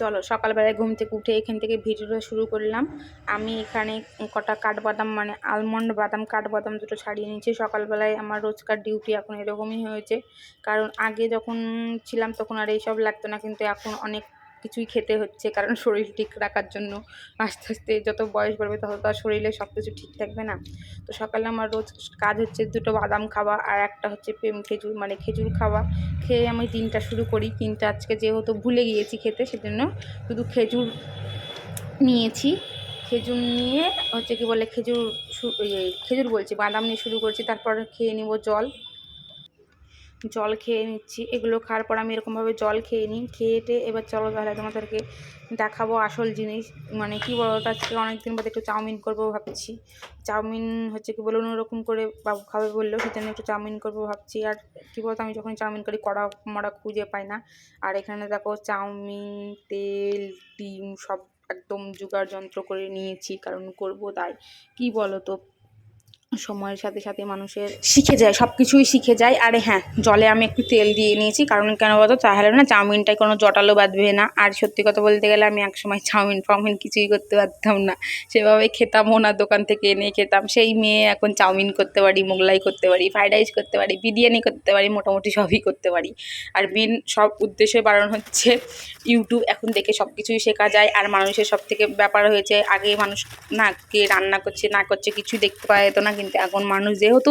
চলো, সকালবেলায় ঘুম থেকে উঠে এখান থেকে ভিডিওটা শুরু করলাম। আমি এখানে কটা কাঠবাদাম মানে আলমন্ড বাদাম, কাঠবাদাম দুটো ছাড়িয়ে নিয়েছি। সকালবেলায় আমার রোজকার ডিউটি এখন এরকমই হয়েছে। কারণ আগে যখন ছিলাম তখন আর এইসব লাগতো না, কিন্তু এখন অনেক কিছুই খেতে হচ্ছে, কারণ শরীর ঠিক রাখার জন্য আস্তে আস্তে যত বয়স বাড়বে তত তো আর শরীরে সব কিছু ঠিক থাকবে না। তো সকালে আমার রোজ কাজ হচ্ছে দুটো বাদাম খাওয়া আর একটা হচ্ছে প্রেম খেজুর মানে খেজুর খাওয়া। খেয়ে আমি দিনটা শুরু করি কিন্তু আজকে যেহেতু ভুলে গিয়েছি খেতে সেজন্য শুধু খেজুর নিয়েছি। খেজুর নিয়ে হচ্ছে কি বলে, খেজুর ইয়ে খেজুর বলছি, বাদাম নিয়ে শুরু করছি, তারপর খেয়ে নিব জল। জল খেয়ে নিচ্ছি। এগুলো খাওয়ার পর আমি এরকমভাবে জল খেয়ে নিই। খেয়ে টেয়ে এবার চলো তাহলে তোমাদেরকে দেখাবো আসল জিনিস। মানে কি বলো আজকে অনেকদিন বাদে একটু চাউমিন করব ভাবছি। চাউমিন হচ্ছে কি বলুন ওরকম করে বাবু খাবে বলল সেজন্য একটু চাউমিন করব ভাবছি। আর কী বলতো, আমি যখন চাউমিন করি কড়া মড়া খুঁজে পাই না। আর এখানে দেখো চাউমিন, তেল, ডিম সব একদম জোগাড় যন্ত্র করে নিয়েছি, কারণ করব তাই। কি বলো তো সময়ের সাথে সাথে মানুষের শিখে যায় সব কিছুই শিখে যায়। আরে হ্যাঁ জলে আমি একটু তেল দিয়ে নিয়েছি, কারণ কেন বলতো? তাহলে না চাউমিনটায় কোনো জটালো বাঁধবে না। আর সত্যি কথা বলতে গেলে আমি একসময় চাউমিন, ফাউমিন কিছুই করতে পারতাম না। সেভাবে খেতামও না, দোকান থেকে এনে খেতাম। সেই মেয়ে এখন চাউমিন করতে পারি, মোগলাই করতে পারি, ফ্রাইড রাইস করতে পারি, বিরিয়ানি করতে পারি, মোটামুটি সবই করতে পারি। আর মেন সব উদ্দেশ্যে বারণ হচ্ছে ইউটিউব এখন দেখে সব কিছুই শেখা যায়। আর মানুষের সব থেকে ব্যাপার হয়েছে, আগে মানুষ না কে রান্না করছে, না করছে কিছু দেখতে পাওয়া যেত না। কিন্তু এখন মানুষ যেহেতু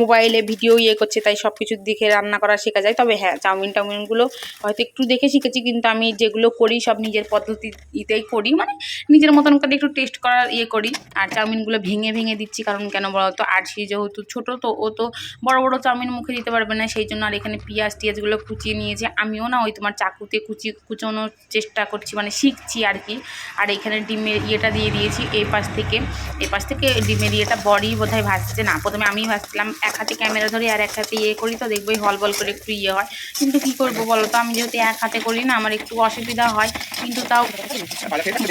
মোবাইলে ভিডিও ইয়ে করছে, তাই সব কিছু দেখে রান্না করা শেখা যায়। তবে হ্যাঁ চাউমিন টাউমিনগুলো হয়তো একটু দেখে শিখেছি, কিন্তু আমি যেগুলো করি, সব নিজের পদ্ধতিতেই করি। মানে নিজের মতন করে একটু টেস্ট করার ইয়ে করি। আর চাউমিনগুলো ভেঙে ভেঙে দিচ্ছি, কারণ কেন বলতো আরশি যেহেতু ছোটো, তো ও তো বড় বড় চাউমিন মুখে দিতে পারবে না। সেই জন্য আর এখানে পেঁয়াজ, টিয়াজগুলো কুচিয়ে নিয়েছে। আমিও না ওই তোমার চাকুতে কুচি, কুচোনোর চেষ্টা করছি মানে শিখছি আর কি। আর এখানে ডিমের ইয়েটা দিয়ে দিয়েছি এই পাশ থেকে এই পাশ থেকে ডিমের ইয়েটা বড়ি বোধহয় ভাজছে না। প্রথমে আমি ভাসছিলাম, এক হাতে ক্যামেরা ধরি আর এক হাতে ইয়ে করি তো দেখবোই হল বল করে একটু ইয়ে হয়। কিন্তু কি করব বলো তো, আমি যেহেতু এক হাতে করি না, আমার একটু অসুবিধা হয়। কিন্তু তাও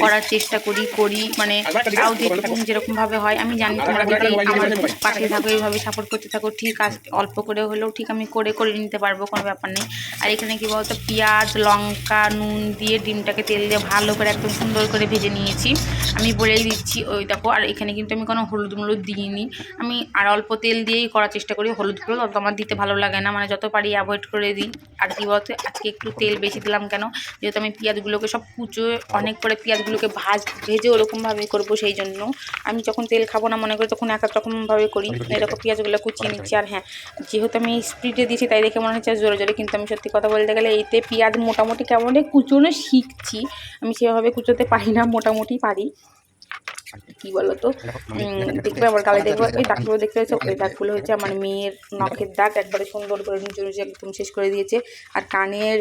করার চেষ্টা করি করি মানে তাও যেরকম যেরকমভাবে হয়, আমি জানি তোমরা যদি আমার পাশে থাকো, এইভাবে সাপোর্ট করতে থাকো, ঠিক আছে, অল্প করে হলেও ঠিক আমি করে করে নিতে পারব, কোনো ব্যাপার নেই। আর এখানে কি বলতো, পেঁয়াজ, লঙ্কা, নুন দিয়ে ডিমটাকে তেল দিয়ে ভালো করে একদম সুন্দর করে ভেজে নিয়েছি। আমি বলেই দিচ্ছি, ওই দেখো, আর এখানে কিন্তু আমি কোনো হলুদ মলুদ দিইনি। আমি আর অল্প তেল দিয়েই করার চেষ্টা করি হলুদ হলুদ অত আমার দিতে ভালো লাগে না মানে যত পারি অ্যাভয়েড করে দিই। আর কি বলতো আজকে একটু তেল বেশি দিলাম কেন যেহেতু আমি পেঁয়াজগুলোকে সব কুচো অনেক করে পেঁয়াজগুলোকে ভাজ ভেজে ওরকমভাবে করব সেই জন্য। আমি যখন তেল খাব না মনে করি তখন এক এক রকমভাবে করি। এরকম পেঁয়াজগুলো কুচিয়ে নিচ্ছি আর হ্যাঁ যেহেতু আমি স্পিডে দিয়েছি তাই দেখে মনে হচ্ছে জোরে জোরে কিন্তু আমি সত্যি কথা বলতে গেলে এইতে পেঁয়াজ মোটামুটি কেমন কুচোনো শিখছি। আমি সেভাবে কুচোতে পারি না মোটামুটি পারি। কি বলো তো দেখবে আমার গালে দেখবে ওই দাগগুলো দেখতে হচ্ছে ওই দাগগুলো হচ্ছে আমার মেয়ের নখের দাগ একবারে সুন্দর করে নিচে নিচে একদম শেষ করে দিয়েছে। আর কানের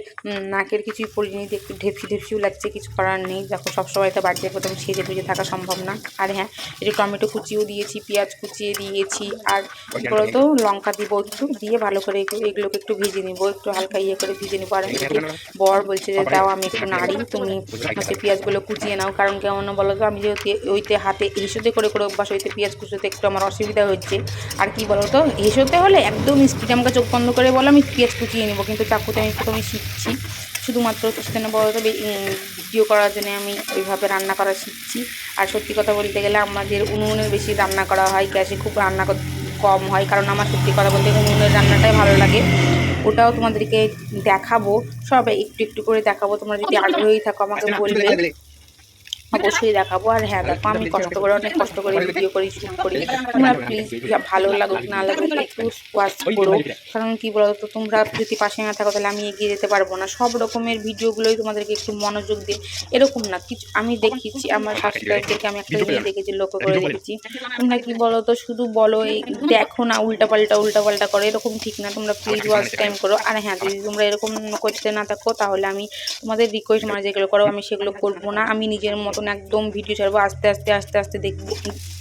নাকের কিছুই পরিনি একটু ঢেপসি ঢেপসিও লাগছে কিছু করার নেই। দেখো সবসময় তো বাড়িতে প্রথম সেজে বুঝে থাকা সম্ভব না। আর হ্যাঁ একটু টমেটো কুচিও দিয়েছি পেঁয়াজ কুচিয়ে দিয়েছি আর কি বলতো লঙ্কা দিব একটু দিয়ে ভালো করে এগুলোকে একটু ভেজে নিবো একটু হালকা ইয়ে করে ভেজে নিবো। আর বর বলছে যে দাও আমি একটু নাড়ি তুমি হচ্ছে পেঁয়াজগুলো কুচিয়ে নাও কারণ কেমন বলো তো আমি যেহেতু ওইতে হাতে হেসোতে করে করে অভ্যাস হইতে পেঁয়াজ কুচোতে একটু আমার অসুবিধা হচ্ছে। আর কি বলো তো হেসোতে হলে একদম স্পিড আমাকে চোখ বন্ধ করে বলো আমি পেঁয়াজ কুচিয়ে নেব। কিন্তু চাকুতে আমি প্রথমে শিখছি শুধুমাত্র সেখানে বলো তো ভিডিও করার জন্য আমি ওইভাবে রান্না করা শিখছি। আর সত্যি কথা বলতে গেলে আমাদের উনুনের বেশি রান্না করা হয় গ্যাসে খুব রান্না কম হয়। কারণ আমার সত্যি কথা বলতে গেলে উনুনের রান্নাটাই ভালো লাগে। ওটাও তোমাদেরকে দেখাবো সবাই একটু একটু করে দেখাবো। তোমরা যদি আগ্রহী থাকো আমাকে বলবে। অবশ্যই দেখাবো। আর হ্যাঁ দেখো আমি কষ্ট করে অনেক কষ্ট করে ভিডিও করি শুট করি। তোমরা প্লিজ ভালো লাগুক না লাগুক একটু ওয়াচ করো। কারণ কি বলো তো তোমরা যদি পাশে না থাকো তাহলে আমি এগিয়ে যেতে পারব না। সব রকমের ভিডিওগুলোই তোমাদেরকে একটু মনোযোগ দিয়ে এরকম না কিছু আমি দেখেছি আমার সাবস্ক্রাইবারদেরকে আমি একটা জিনিস দেখেছি লক্ষ্য করে দেখেছি। তোমরা কি বলো তো শুধু বলো এই দেখো না উল্টা পাল্টা উল্টা পাল্টা করো এরকম ঠিক না। তোমরা প্লিজ ওয়াচ টাইম করো। আর হ্যাঁ যদি তোমরা এরকম করতে না থাকো তাহলে আমি তোমাদের রিকোয়েস্ট মানে যেগুলো করো আমি সেগুলো করব না। আমি নিজের মতন একদম ভিডিও ছাড়বো আস্তে আস্তে আস্তে আস্তে দেখব।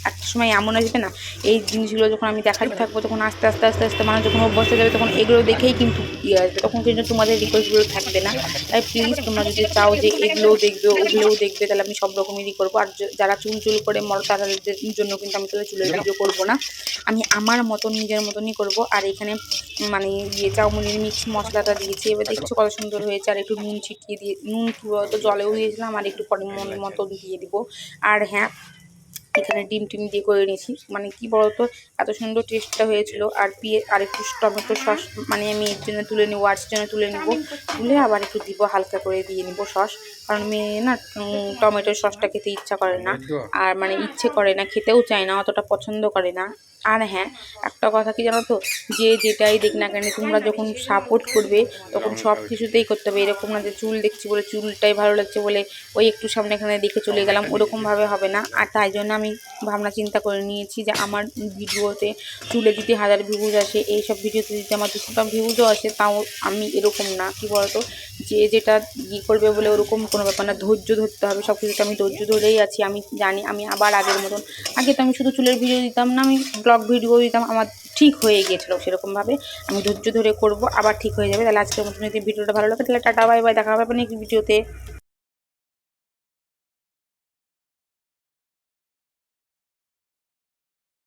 একটা সময় এমন আসবে না, এই জিনিসগুলো যখন আমি দেখাতে থাকব, তখন আস্তে আস্তে আস্তে আস্তে মানুষ যখন অভ্যস্ত যাবে, তখন এগুলো দেখেই কিন্তু ইয়ে আসবে তখন কিন্তু তোমাদের রিকোয়েস্টগুলো থাকবে না। তাই প্লিজ তোমরা যদি চাও যে এগুলোও দেখবে, ওগুলোও দেখবে, তাহলে আমি সব রকমেরই করব। আর যারা চুল চুল করে মর, তাদের জন্য কিন্তু আমি তাদের চুলের ভিডিও করব না। আমি আমার মতন, নিজের মতনই করব। আর এখানে মানে ইয়ে চাউমিনের মিক্স মশলাটা দিয়েছি। এবার দেখছ কত সুন্দর হয়েছে। আর একটু নুন ছিটিয়ে দিয়ে, নুন বলতো জলেও দিয়েছিলাম, আর একটু পরিমাণ মতো দিয়ে দিব। আর হ্যাঁ এখানে ডিম টিম দিয়ে করে নিয়েছি। মানে কি বলতো এত সুন্দর টেস্টটা হয়েছিল। আর পিয়ে আর একটু টমেটো সস মানে আমি এর জন্য তুলে নেব আর জন্য তুলে নেব। তুলে আবার একটু দিব হালকা করে দিয়ে নেব সস। কারণ মেয়ে না টমেটোর সসটা খেতে ইচ্ছা করে না। আর মানে ইচ্ছে করে না খেতেও চায় না অতটা পছন্দ করে না। আর হ্যাঁ একটা কথা কি জানো তো? যে যেটাই দেখ না কেন তোমরা যখন সাপোর্ট করবে তখন সব কিছুতেই করতে হবে। এরকম না যে চুল দেখছি বলে চুলটাই ভালো লাগছে বলে ওই একটু সামনে এখানে দেখে চলে গেলাম ওরকমভাবে হবে না। আর তাই জন্য আমি ভাবনা চিন্তা করে নিয়েছি যে আমার ভিডিওতে চুলে যদি হাজার ভিউজ আসে এই সব ভিডিওতে যদি আমার দুশোটা ভিউজও আসে, তাও আমি এরকম না, কি বলতো? যে যেটা ই করবে বলে ওরকম কোনো ব্যাপার না, ধৈর্য ধরতে হবে সব কিছুতে আমি ধৈর্য ধরেই আছি, আমি জানি, আমি আবার আগের মতন, আগে তো আমি শুধু চুলের ভিডিও দিতাম না, আমি ব্লগ ভিডিও দিতাম, আমার ঠিক হয়ে গিয়েছিল সেরকমভাবে, আমি ধৈর্য ধরে করব, আবার ঠিক হয়ে যাবে, তাহলে আজকের মতন যদি ভিডিওটা ভালো লাগে, তাহলে টাটা বাই বাই দেখা হবে নেক্সট ভিডিওতে